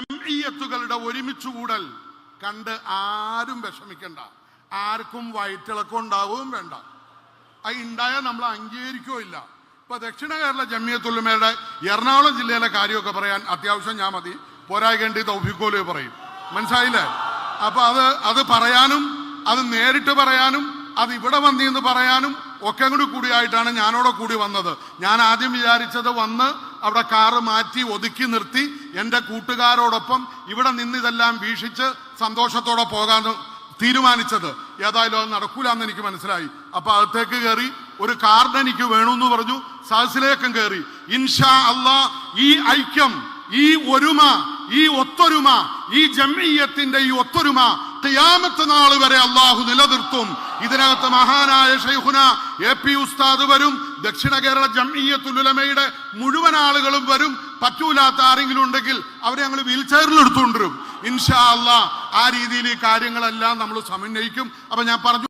ജംഇയ്യത്തുകളുടെ ഒരുമിച്ച് കൂടൽ കണ്ട് ആരും വിഷമിക്കണ്ട. ആർക്കും വയറ്റിളക്കം ഉണ്ടാവുകയും വേണ്ട. അത് ഉണ്ടായാൽ നമ്മൾ അംഗീകരിക്കുകയില്ല ഇപ്പൊ ദക്ഷിണ കേരള ജമ്മിയത്തുള്ളമയുടെ എറണാകുളം ജില്ലയിലെ കാര്യമൊക്കെ പറയാൻ അത്യാവശ്യം ഞാൻ മതി. പോരാകേണ്ടി തൗഫിക്കോൽ പറയും. മനസ്സിലായില്ലേ? അപ്പൊ അത് അത് പറയാനും അത് നേരിട്ട് പറയാനും അത് ഇവിടെ വന്നിന്ന് പറയാനും ഒക്കെ കൂടി കൂടിയായിട്ടാണ് ഞാനോടെ കൂടി വന്നത്. ഞാൻ ആദ്യം വിചാരിച്ചത് വന്ന് അവിടെ കാറ് മാറ്റി ഒതുക്കി നിർത്തി എന്റെ കൂട്ടുകാരോടൊപ്പം ഇവിടെ നിന്ന് ഇതെല്ലാം വീക്ഷിച്ച് സന്തോഷത്തോടെ പോകാൻ തീരുമാനിച്ചത്. ഏതായാലും അത് നടക്കൂലെന്ന് എനിക്ക് മനസ്സിലായി. അപ്പൊ അകത്തേക്ക് കയറി ഒരു കാർഡ് എനിക്ക് വേണമെന്ന് പറഞ്ഞു. സഹസിലേക്കും കയറി. ഇൻഷാ അള്ളാ ഈ ഐക്യം ഈ ഒരുമ ഈ ഒത്തൊരുമ ഈ ജമ്മിയത്തിന്റെ ഈ ഒത്തൊരുമ ഖിയാമത്ത് നാൾ വരെ അള്ളാഹു നിലനിർത്തും. ഇതിനകത്ത് മഹാനായ ഷെയ്ഖുന എ പി ഉസ്താദ് വരും ദക്ഷിണ കേരള ജംഇയ്യത്തുലമയുടെ മുഴുവൻ ആളുകളും വരും. പറ്റൂലാത്ത ആരെങ്കിലും ഉണ്ടെങ്കിൽ അവരെ ഞങ്ങൾ വീൽ ചെയറിൽ എടുത്തുകൊണ്ടിരും ഇൻഷാ അള്ളാ ആ രീതിയിൽ ഈ കാര്യങ്ങളെല്ലാം നമ്മൾ സമന്വയിക്കും. അപ്പൊ ഞാൻ പറഞ്ഞു